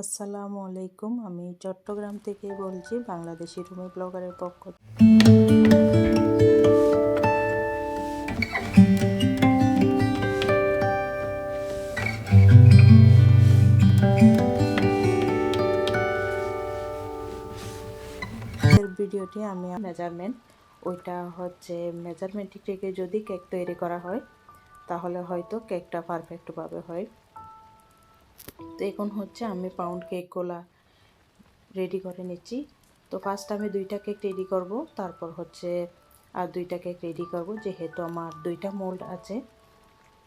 আসসালামু আলাইকুম। আমি চট্টগ্রাম থেকে বলছি, বাংলাদেশি রুমি ব্লগারের পক্ষ ভিডিওটি আমি মেজারমেন্ট ওইটা হচ্ছে মেজারমেন্ট থেকে যদি কেক তৈরি করা হয়, তাহলে হয়তো কেকটা পারফেক্টভাবে হয়। তো এখন হচ্ছে আমি পাউন্ড কেকগুলা রেডি করে নিচ্ছি। তো ফার্স্ট আমি দুইটা কেক রেডি করব, তারপর হচ্ছে, আর দুইটা কেক রেডি করব, যেহেতু আমার দুইটা মোল্ড আছে।